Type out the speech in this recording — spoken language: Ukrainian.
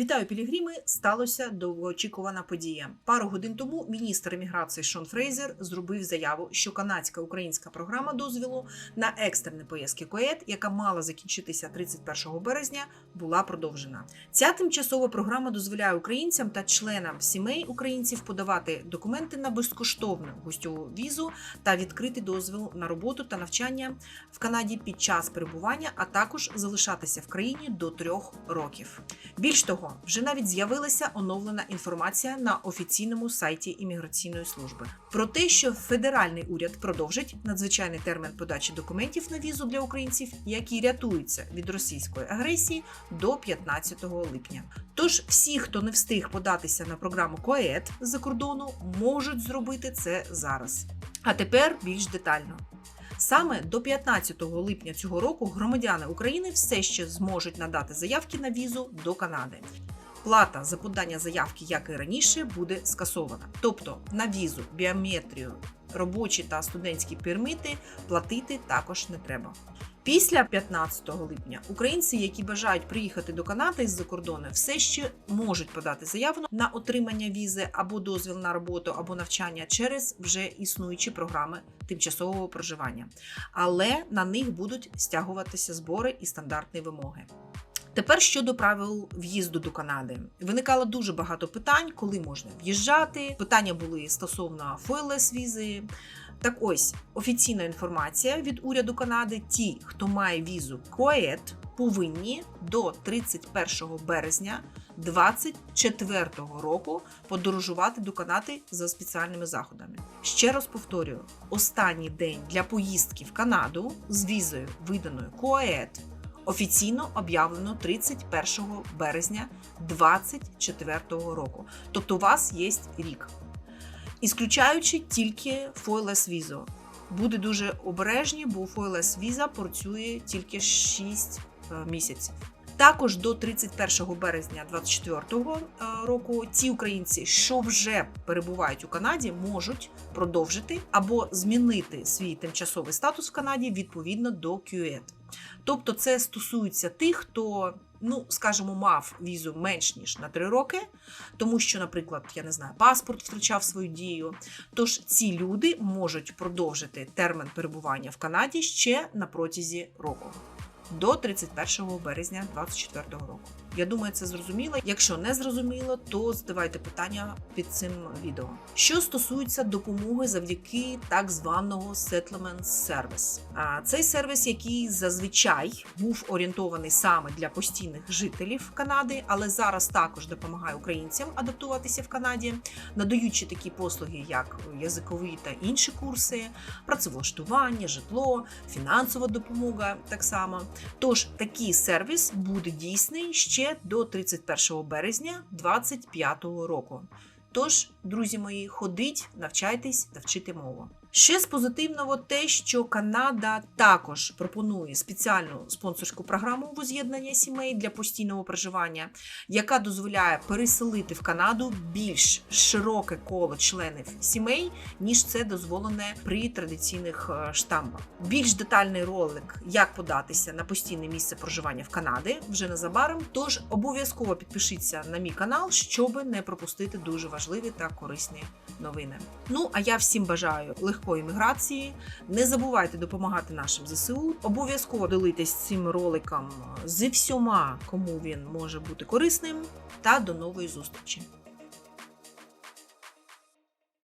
Вітаю, Пілігріми! Сталося довгоочікувана подія. Пару годин тому міністр еміграції Шон Фрейзер зробив заяву, що канадська українська програма дозвілу на екстерні поїздки КОЕД, яка мала закінчитися 31 березня, була продовжена. Ця тимчасова програма дозволяє українцям та членам сімей українців подавати документи на безкоштовну гостьову візу та відкрити дозвіл на роботу та навчання в Канаді під час перебування, а також залишатися в країні до трьох років. Більш того, вже навіть з'явилася оновлена інформація на офіційному сайті імміграційної служби про те, що федеральний уряд продовжить надзвичайний термін подачі документів на візу для українців, які рятуються від російської агресії до 15 липня. Тож всі, хто не встиг податися на програму КОЕД з-за кордону, можуть зробити це зараз. А тепер більш детально. Саме до 15 липня цього року громадяни України все ще зможуть надати заявки на візу до Канади. Плата за подання заявки, як і раніше, буде скасована. Тобто на візу, біометрію, робочі та студентські пермити платити також не треба. Після 15 липня українці, які бажають приїхати до Канади з-за кордону, все ще можуть подати заяву на отримання візи або дозвіл на роботу або навчання через вже існуючі програми тимчасового проживання, але на них будуть стягуватися збори і стандартні вимоги. Тепер щодо правил в'їзду до Канади виникало дуже багато питань, коли можна в'їжджати. Питання були стосовно ФОЛС візи. Так ось офіційна інформація від уряду Канади: ті, хто має візу КОЕД, повинні до 31 березня 2024 року подорожувати до Канади за спеціальними заходами. Ще раз повторюю: останній день для поїздки в Канаду з візою виданою КОЕД офіційно об'явлено 31 березня 2024 року. Тобто у вас є рік. Ісключаючи тільки FOILS візу. Буде дуже обережні, бо FOILS віза працює тільки 6 місяців. Також до 31 березня 2024 року ті українці, що вже перебувають у Канаді, можуть продовжити або змінити свій тимчасовий статус в Канаді відповідно до QED. Тобто, це стосується тих, хто, ну скажімо, мав візу менш ніж на 3 роки, тому що, наприклад, я не знаю, паспорт втрачав свою дію. Тож ці люди можуть продовжити термін перебування в Канаді ще на протязі року. До 31 березня 2024 року. Я думаю, це зрозуміло. Якщо не зрозуміло, то задавайте питання під цим відео. Що стосується допомоги завдяки так званого Settlement Service. Цей сервіс, який зазвичай був орієнтований саме для постійних жителів Канади, але зараз також допомагає українцям адаптуватися в Канаді, надаючи такі послуги, як язикові та інші курси, працевлаштування, житло, фінансова допомога так само. Тож такий сервіс буде дійсний ще до 31 березня 2025 року. Тож, друзі мої, ходіть, навчайтесь та вчити мову. Ще з позитивного те, що Канада також пропонує спеціальну спонсорську програму воз'єднання сімей для постійного проживання, яка дозволяє переселити в Канаду більш широке коло членів сімей, ніж це дозволене при традиційних е, штампах. Більш детальний ролик, як податися на постійне місце проживання в Канаді, вже незабаром. Тож обов'язково підпишіться на мій канал, щоб не пропустити дуже важливі та корисні новини. Ну а я всім бажаю легкої міграції. Не забувайте допомагати нашим ЗСУ. Обов'язково ділитесь цим роликом зі всіма, кому він може бути корисним. Та до нової зустрічі!